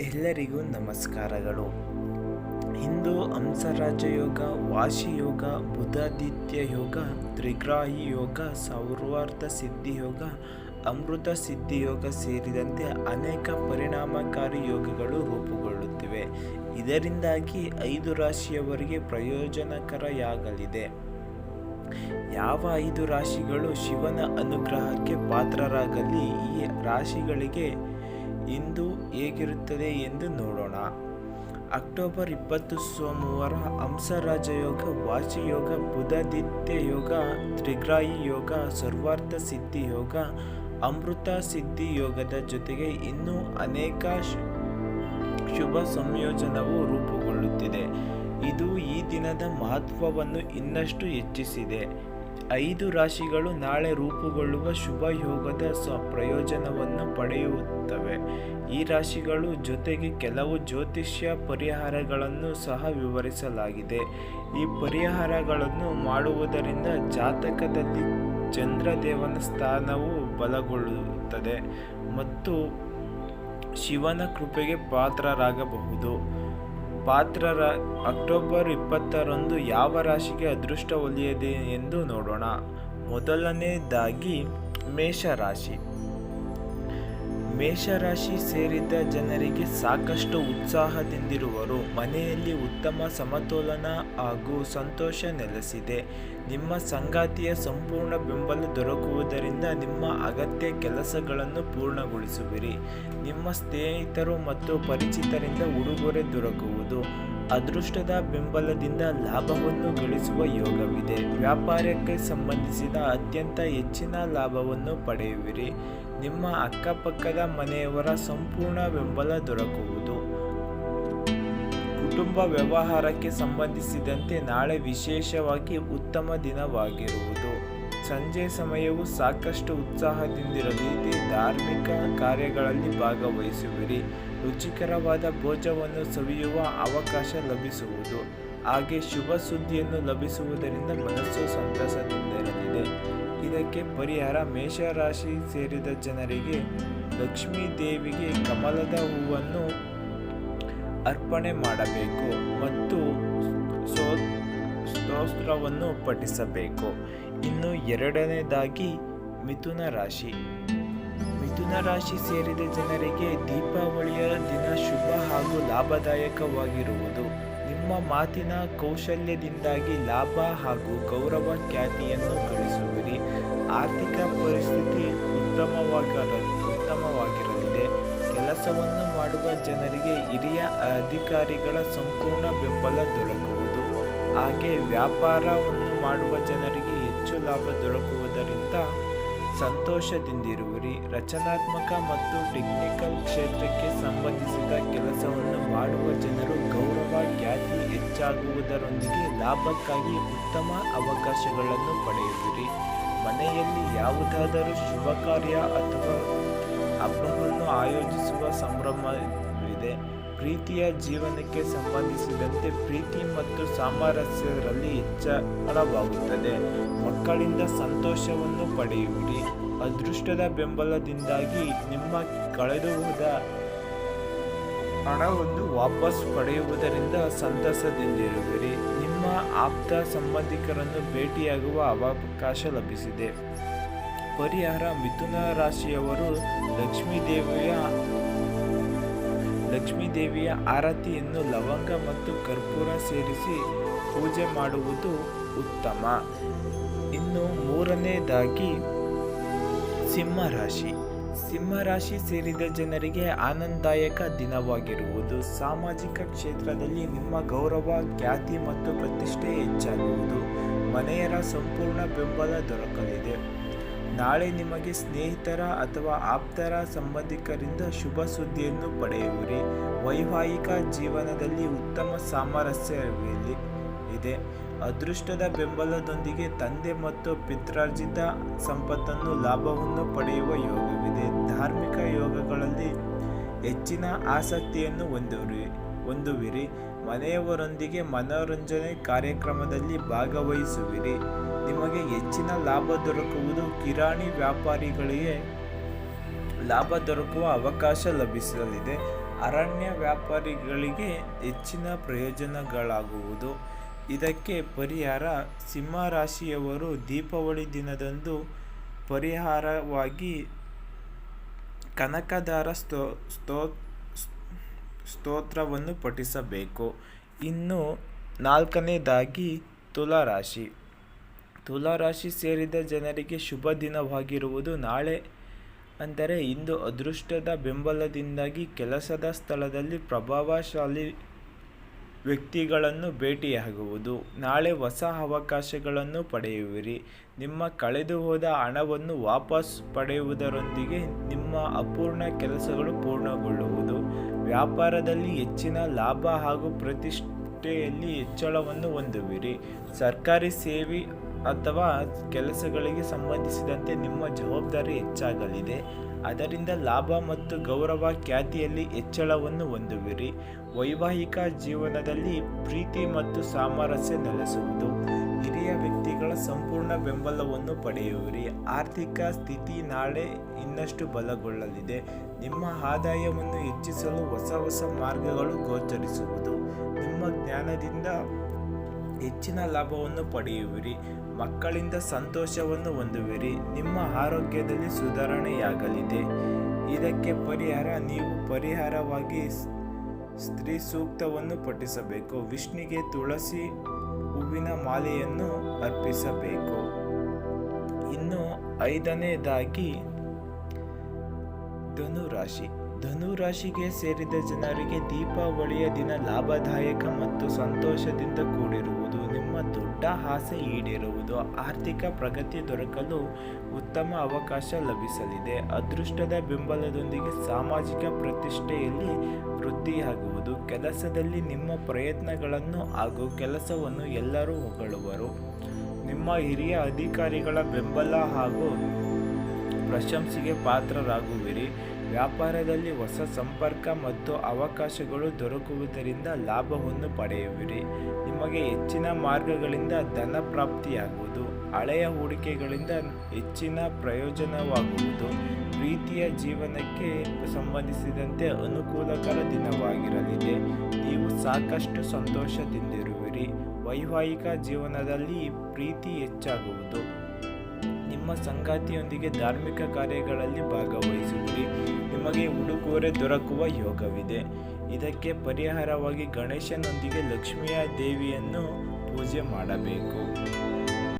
ಎಲ್ಲರಿಗೂ ನಮಸ್ಕಾರಗಳು. ಹಿಂದೂ ಹಂಸರಾಜಯೋಗ ಯೋಗ ವಾಶಿ ಯೋಗ, ಬುಧಾದಿತ್ಯ ಯೋಗ, ತ್ರಿಗ್ರಾಹಿ ಯೋಗ ಸೌರ್ವಾರ್ಥ ಸಿದ್ಧಿ ಯೋಗ, ಅಮೃತ ಸಿದ್ಧಿಯೋಗ ಸೇರಿದಂತೆ ಅನೇಕ ಪರಿಣಾಮಕಾರಿ ಯೋಗಗಳು ರೂಪುಗೊಳ್ಳುತ್ತಿವೆ. ಇದರಿಂದಾಗಿ ಐದು ರಾಶಿಯವರಿಗೆ ಪ್ರಯೋಜನಕರವಾಗಲಿದೆ ಯಾವ ಐದು ರಾಶಿಗಳು ಶಿವನ ಅನುಗ್ರಹಕ್ಕೆ ಪಾತ್ರರಾಗಲಿ, ಈ ರಾಶಿಗಳಿಗೆ ಇಂದು ಹೇಗಿರುತ್ತದೆ ಎಂದು ನೋಡೋಣ. ಅಕ್ಟೋಬರ್ ಇಪ್ಪತ್ತು ಸೋಮವಾರ ಹಂಸರಾಜ ಯೋಗ ವಾಚಿ ಯೋಗ ಬುಧಾದಿತ್ಯ ಯೋಗ ತ್ರಿಗ್ರಾಯಿ ಯೋಗ ಸರ್ವಾರ್ಥ ಸಿದ್ಧಿ ಯೋಗ, ಅಮೃತ ಸಿದ್ಧಿ ಯೋಗದ ಜೊತೆಗೆ ಇನ್ನೂ ಅನೇಕ ಶುಭ ಸಂಯೋಜನವು ರೂಪುಗೊಳ್ಳುತ್ತಿದೆ. ಇದು ಈ ದಿನದ ಮಹತ್ವವನ್ನು ಇನ್ನಷ್ಟು ಹೆಚ್ಚಿಸಿದೆ. ಐದು ರಾಶಿಗಳು ನಾಳೆ ರೂಪುಗೊಳ್ಳುವ ಶುಭ ಯೋಗದ ಸ ಪ್ರಯೋಜನವನ್ನು ಪಡೆಯುತ್ತವೆ. ಈ ರಾಶಿಗಳು ಜೊತೆಗೆ ಕೆಲವು ಜ್ಯೋತಿಷ್ಯ ಪರಿಹಾರಗಳನ್ನು ಸಹ ವಿವರಿಸಲಾಗಿದೆ. ಈ ಪರಿಹಾರಗಳನ್ನು ಮಾಡುವುದರಿಂದ ಜಾತಕದಲ್ಲಿ ಚಂದ್ರದೇವನ ಸ್ಥಾನವು ಬಲಗೊಳ್ಳುತ್ತದೆ ಮತ್ತು ಶಿವನ ಕೃಪೆಗೆ ಪಾತ್ರರಾಗಬಹುದು. ಪಾತ್ರರ ಅಕ್ಟೋಬರ್ ಇಪ್ಪತ್ತರಂದು ಯಾವ ರಾಶಿಗೆ ಅದೃಷ್ಟ ಒಲಿಯದೆ ಎಂದು ನೋಡೋಣ. ಮೊದಲನೇದಾಗಿ ಮೇಷರಾಶಿ ಮೇಷರಾಶಿ ಸೇರಿದ ಜನರಿಗೆ ಸಾಕಷ್ಟು ಉತ್ಸಾಹದಿಂದಿರುವರು. ಮನೆಯಲ್ಲಿ ಉತ್ತಮ ಸಮತೋಲನ ಹಾಗೂ ಸಂತೋಷ ನೆಲೆಸಿದೆ. ನಿಮ್ಮ ಸಂಗಾತಿಯ ಸಂಪೂರ್ಣ ಬೆಂಬಲ ದೊರಕುವುದರಿಂದ ನಿಮ್ಮ ಅಗತ್ಯ ಕೆಲಸಗಳನ್ನು ಪೂರ್ಣಗೊಳಿಸುವಿರಿ. ನಿಮ್ಮ ಸ್ನೇಹಿತರು ಮತ್ತು ಪರಿಚಿತರಿಂದ ಉಡುಗೊರೆ ದೊರಕುವುದು. ಅದೃಷ್ಟದ ಬೆಂಬಲದಿಂದ ಲಾಭವನ್ನು ಗಳಿಸುವ ಯೋಗವಿದೆ. ವ್ಯಾಪಾರಕ್ಕೆ ಸಂಬಂಧಿಸಿದ ಅತ್ಯಂತ ಹೆಚ್ಚಿನ ಲಾಭವನ್ನು ಪಡೆಯುವಿರಿ. ನಿಮ್ಮ ಅಕ್ಕಪಕ್ಕದ ಮನೆಯವರ ಸಂಪೂರ್ಣ ಬೆಂಬಲ ದೊರಕುವುದು. ಕುಟುಂಬ ವ್ಯವಹಾರಕ್ಕೆ ಸಂಬಂಧಿಸಿದಂತೆ ನಾಳೆ ವಿಶೇಷವಾಗಿ ಉತ್ತಮ ದಿನವಾಗಿರುವುದು. ಸಂಜೆ ಸಮಯವು ಸಾಕಷ್ಟು ಉತ್ಸಾಹದಿಂದಿರಲಿದೆ ಧಾರ್ಮಿಕ ಕಾರ್ಯಗಳಲ್ಲಿ ಭಾಗವಹಿಸುವಿರಿ. ರುಚಿಕರವಾದ ಭೋಜವನ್ನು ಸವಿಯುವ ಅವಕಾಶ ಲಭಿಸುವುದು. ಹಾಗೆ ಶುಭ ಸುದ್ದಿಯನ್ನು ಲಭಿಸುವುದರಿಂದ ಮನಸ್ಸು ಸಂತಸದಿಂದಿರಲಿದೆ. ಇದಕ್ಕೆ ಪರಿಹಾರ ಮೇಷರಾಶಿ ಸೇರಿದ ಜನರಿಗೆ ಲಕ್ಷ್ಮೀ ದೇವಿಗೆ ಕಮಲದ ಹೂವನ್ನು ಅರ್ಪಣೆ ಮಾಡಬೇಕು ಮತ್ತು ಸ್ತೋತ್ರವನ್ನು ಪಠಿಸಬೇಕು. ಇನ್ನು ಎರಡನೇದಾಗಿ ಮಿಥುನ ರಾಶಿ. ಮಿಥುನ ರಾಶಿ ಸೇರಿದ ಜನರಿಗೆ ದೀಪಾವಳಿಯ ದಿನ ಶುಭ ಹಾಗೂ ಲಾಭದಾಯಕವಾಗಿರುವುದು. ನಿಮ್ಮ ಮಾತಿನ ಕೌಶಲ್ಯದಿಂದಾಗಿ ಲಾಭ ಹಾಗೂ ಗೌರವ ಖ್ಯಾತಿಯನ್ನು ಗಳಿಸುವಿರಿ ಆರ್ಥಿಕ ಪರಿಸ್ಥಿತಿ ಉತ್ತಮವಾಗದ ಉತ್ತಮವಾಗಿರಲಿದೆ. ಕೆಲಸವನ್ನು ಮಾಡುವ ಜನರಿಗೆ ಹಿರಿಯ ಅಧಿಕಾರಿಗಳ ಸಂಪೂರ್ಣ ಬೆಂಬಲ ದೊರಕುವುದು. ಹಾಗೆ ವ್ಯಾಪಾರವನ್ನು ಮಾಡುವ ಜನರಿಗೆ ಹೆಚ್ಚು ಲಾಭ ದೊರಕುವುದರಿಂದ ಸಂತೋಷದಿಂದಿರುವಿರಿ. ರಚನಾತ್ಮಕ ಮತ್ತು ಟೆಕ್ನಿಕಲ್ ಕ್ಷೇತ್ರಕ್ಕೆ ಸಂಬಂಧಿಸಿದ ಕೆಲಸವನ್ನು ಮಾಡುವ ಜನರು ಗೌರವ, ಖ್ಯಾತಿ ಹೆಚ್ಚಾಗುವುದರೊಂದಿಗೆ ಲಾಭಕ್ಕಾಗಿ ಉತ್ತಮ ಅವಕಾಶಗಳನ್ನು ಪಡೆಯುವಿರಿ. ಮನೆಯಲ್ಲಿ ಯಾವುದಾದರೂ ಶುಭ ಕಾರ್ಯ ಅಥವಾ ಹಬ್ಬವನ್ನು ಆಯೋಜಿಸುವ ಸಂಭ್ರಮವಿದೆ. ಪ್ರೀತಿಯ ಜೀವನಕ್ಕೆ ಸಂಬಂಧಿಸಿದಂತೆ ಪ್ರೀತಿ ಮತ್ತು ಸಾಮರಸ್ಯದಲ್ಲಿ ಹೆಚ್ಚಳವಾಗುತ್ತದೆ. ಮಕ್ಕಳಿಂದ ಸಂತೋಷವನ್ನು ಪಡೆಯುವಿರಿ. ಅದೃಷ್ಟದ ಬೆಂಬಲದಿಂದಾಗಿ ನಿಮ್ಮ ಕಳೆದು ಹೋದ ಹಣವನ್ನು ವಾಪಸ್ ಪಡೆಯುವುದರಿಂದ ಸಂತಸದಿಂದಿರುವಿರಿ. ಆಪ್ತ ಸಂಬಂಧಿಕರನ್ನು ಭೇಟಿಯಾಗುವ ಅವಕಾಶ ಲಭಿಸಿದೆ. ಪರಿಹಾರ ಮಿಥುನ ರಾಶಿಯವರು ಲಕ್ಷ್ಮೀ ದೇವಿಯ ಲಕ್ಷ್ಮೀ ದೇವಿಯ ಆರತಿಯನ್ನು ಲವಂಗ ಮತ್ತು ಕರ್ಪೂರ ಸೇರಿಸಿ ಪೂಜೆ ಮಾಡುವುದು ಉತ್ತಮ. ಇನ್ನು ಮೂರನೇದಾಗಿ ಸಿಂಹರಾಶಿ ಸಿಂಹರಾಶಿ ಸೇರಿದ ಜನರಿಗೆ ಆನಂದದಾಯಕ ದಿನವಾಗಿರುವುದು. ಸಾಮಾಜಿಕ ಕ್ಷೇತ್ರದಲ್ಲಿ ನಿಮ್ಮ ಗೌರವ, ಖ್ಯಾತಿ ಮತ್ತು ಪ್ರತಿಷ್ಠೆ ಹೆಚ್ಚಾಗುವುದು. ಮನೆಯರ ಸಂಪೂರ್ಣ ಬೆಂಬಲ ದೊರಕಲಿದೆ. ನಾಳೆ ನಿಮಗೆ ಸ್ನೇಹಿತರ ಅಥವಾ ಆಪ್ತರ ಸಂಬಂಧಿಕರಿಂದ ಶುಭ ಸುದ್ದಿಯನ್ನು ಪಡೆಯುವಿರಿ. ವೈವಾಹಿಕ ಜೀವನದಲ್ಲಿ ಉತ್ತಮ ಸಾಮರಸ್ಯವಿದೆ. ಇದೆ ಅದೃಷ್ಟದ ಬೆಂಬಲದೊಂದಿಗೆ ತಂದೆ ಮತ್ತು ಪಿತ್ರಾರ್ಜಿತ ಸಂಪತ್ತನ್ನು ಲಾಭವನ್ನು ಪಡೆಯುವ ಯೋಗವಿದೆ. ಧಾರ್ಮಿಕ ಯೋಗಗಳಲ್ಲಿ ಹೆಚ್ಚಿನ ಆಸಕ್ತಿಯನ್ನು ಹೊಂದುವಿರಿ ಹೊಂದುವಿರಿ. ಮನೆಯವರೊಂದಿಗೆ ಮನೋರಂಜನೆ ಕಾರ್ಯಕ್ರಮದಲ್ಲಿ ಭಾಗವಹಿಸುವಿರಿ. ನಿಮಗೆ ಹೆಚ್ಚಿನ ಲಾಭ ದೊರಕುವುದು ಕಿರಾಣಿ ವ್ಯಾಪಾರಿಗಳಿಗೆ ಲಾಭ ದೊರಕುವ ಅವಕಾಶ ಲಭಿಸಲಿದೆ. ಅರಣ್ಯ ವ್ಯಾಪಾರಿಗಳಿಗೆ ಹೆಚ್ಚಿನ ಪ್ರಯೋಜನಗಳಾಗುವುದು. ಇದಕ್ಕೆ ಪರಿಹಾರ ಸಿಂಹ ರಾಶಿಯವರು ದೀಪಾವಳಿ ದಿನದಂದು ಪರಿಹಾರವಾಗಿ ಕನಕದಾರ ಸ್ತೋ ಸ್ತೋ, ಸ್ತೋತ್ರವನ್ನು ಪಠಿಸಬೇಕು. ಇನ್ನು ನಾಲ್ಕನೇದಾಗಿ ತುಲಾರಾಶಿ. ತುಲಾರಾಶಿ ಸೇರಿದ ಜನರಿಗೆ ಶುಭ ದಿನವಾಗಿರುವುದು ನಾಳೆ ಅಂದರೆ ಇಂದು ಅದೃಷ್ಟದ ಬೆಂಬಲದಿಂದಾಗಿ ಕೆಲಸದ ಸ್ಥಳದಲ್ಲಿ ಪ್ರಭಾವಶಾಲಿ ವ್ಯಕ್ತಿಗಳನ್ನು ಭೇಟಿಯಾಗುವುದು. ನಾಳೆ ಹೊಸ ಅವಕಾಶಗಳನ್ನು ಪಡೆಯುವಿರಿ. ನಿಮ್ಮ ಕಳೆದುಹೋದ ಹಣವನ್ನು ವಾಪಸ್ ಪಡೆಯುವುದರೊಂದಿಗೆ ನಿಮ್ಮ ಅಪೂರ್ಣ ಕೆಲಸಗಳು ಪೂರ್ಣಗೊಳ್ಳುವುದು. ವ್ಯಾಪಾರದಲ್ಲಿ ಹೆಚ್ಚಿನ ಲಾಭ ಹಾಗೂ ಪ್ರತಿಷ್ಠೆಯಲ್ಲಿ ಹೆಚ್ಚಳವನ್ನು ಹೊಂದುವಿರಿ. ಸರ್ಕಾರಿ ಸೇವೆ ಅಥವಾ ಕೆಲಸಗಳಿಗೆ ಸಂಬಂಧಿಸಿದಂತೆ ನಿಮ್ಮ ಜವಾಬ್ದಾರಿ ಹೆಚ್ಚಾಗಲಿದೆ. ಅದರಿಂದ ಲಾಭ ಮತ್ತು ಗೌರವ ಖ್ಯಾತಿಯಲ್ಲಿ ಹೆಚ್ಚಳವನ್ನು ಹೊಂದುವಿರಿ. ವೈವಾಹಿಕ ಜೀವನದಲ್ಲಿ ಪ್ರೀತಿ ಮತ್ತು ಸಾಮರಸ್ಯ ನೆಲೆಸುವುದು. ಹಿರಿಯ ವ್ಯಕ್ತಿಗಳ ಸಂಪೂರ್ಣ ಬೆಂಬಲವನ್ನು ಪಡೆಯುವಿರಿ. ಆರ್ಥಿಕ ಸ್ಥಿತಿ ನಾಳೆ ಇನ್ನಷ್ಟು ಬಲಗೊಳ್ಳಲಿದೆ. ನಿಮ್ಮ ಆದಾಯವನ್ನು ಹೆಚ್ಚಿಸಲು ಹೊಸ ಹೊಸ ಮಾರ್ಗಗಳು ಗೋಚರಿಸುವುದು. ನಿಮ್ಮ ಜ್ಞಾನದಿಂದ ಹೆಚ್ಚಿನ ಲಾಭವನ್ನು ಪಡೆಯುವಿರಿ. ಮಕ್ಕಳಿಂದ ಸಂತೋಷವನ್ನು ಹೊಂದುವಿರಿ. ನಿಮ್ಮ ಆರೋಗ್ಯದಲ್ಲಿ ಸುಧಾರಣೆಯಾಗಲಿದೆ. ಇದಕ್ಕೆ ಪರಿಹಾರ, ನೀವು ಪರಿಹಾರವಾಗಿ ಸ್ತ್ರೀ ಸೂಕ್ತವನ್ನು ಪಠಿಸಬೇಕು. ವಿಷ್ಣುಗೆ ತುಳಸಿ ಹೂವಿನ ಮಾಲೆಯನ್ನು ಅರ್ಪಿಸಬೇಕು. ಇನ್ನು ಐದನೇದಾಗಿ ಧನುರಾಶಿ. ಧನುರಾಶಿಗೆ ಸೇರಿದ ಜನರಿಗೆ ದೀಪಾವಳಿಯ ದಿನ ಲಾಭದಾಯಕ ಮತ್ತು ಸಂತೋಷದಿಂದ ಕೂಡಿರುವುದು, ನಿಮ್ಮ ದೊಡ್ಡ ಆಸೆ ಈಡೇರುವುದು, ಆರ್ಥಿಕ ಪ್ರಗತಿ ದೊರಕಲು ಉತ್ತಮ ಅವಕಾಶ ಲಭಿಸಲಿದೆ. ಅದೃಷ್ಟದ ಬೆಂಬಲದೊಂದಿಗೆ ಸಾಮಾಜಿಕ ಪ್ರತಿಷ್ಠೆಯಲ್ಲಿ ವೃದ್ಧಿಯಾಗುವುದು ಕೆಲಸದಲ್ಲಿ ನಿಮ್ಮ ಪ್ರಯತ್ನಗಳನ್ನು ಹಾಗೂ ಕೆಲಸವನ್ನು ಎಲ್ಲರೂ ಹೊಗಳುವರು. ನಿಮ್ಮ ಹಿರಿಯ ಅಧಿಕಾರಿಗಳ ಬೆಂಬಲ ಹಾಗೂ ಪ್ರಶಂಸೆಗೆ ಪಾತ್ರರಾಗುವಿರಿ. ವ್ಯಾಪಾರದಲ್ಲಿ ಹೊಸ ಸಂಪರ್ಕ ಮತ್ತು ಅವಕಾಶಗಳು ದೊರಕುವುದರಿಂದ ಲಾಭವನ್ನು ಪಡೆಯುವಿರಿ. ನಿಮಗೆ ಹೆಚ್ಚಿನ ಮಾರ್ಗಗಳಿಂದ ಧನ ಪ್ರಾಪ್ತಿಯಾಗುವುದು. ಹಳೆಯ ಹೂಡಿಕೆಗಳಿಂದ ಹೆಚ್ಚಿನ ಪ್ರಯೋಜನವಾಗುವುದು. ಪ್ರೀತಿಯ ಜೀವನಕ್ಕೆ ಸಂಬಂಧಿಸಿದಂತೆ ಅನುಕೂಲಕರ ದಿನವಾಗಿರಲಿದೆ. ನೀವು ಸಾಕಷ್ಟು ಸಂತೋಷದಿಂದಿರುವಿರಿ. ವೈವಾಹಿಕ ಜೀವನದಲ್ಲಿ ಪ್ರೀತಿ ಹೆಚ್ಚಾಗುವುದು. ನಿಮ್ಮ ಸಂಗಾತಿಯೊಂದಿಗೆ ಧಾರ್ಮಿಕ ಕಾರ್ಯಗಳಲ್ಲಿ ಭಾಗವಹಿಸುವಿರಿ. ನಿಮಗೆ ಉಡುಗೊರೆ ದೊರಕುವ ಯೋಗವಿದೆ. ಇದಕ್ಕೆ ಪರಿಹಾರವಾಗಿ ಗಣೇಶನೊಂದಿಗೆ ಲಕ್ಷ್ಮಿಯ ದೇವಿಯನ್ನು ಪೂಜೆ ಮಾಡಬೇಕು.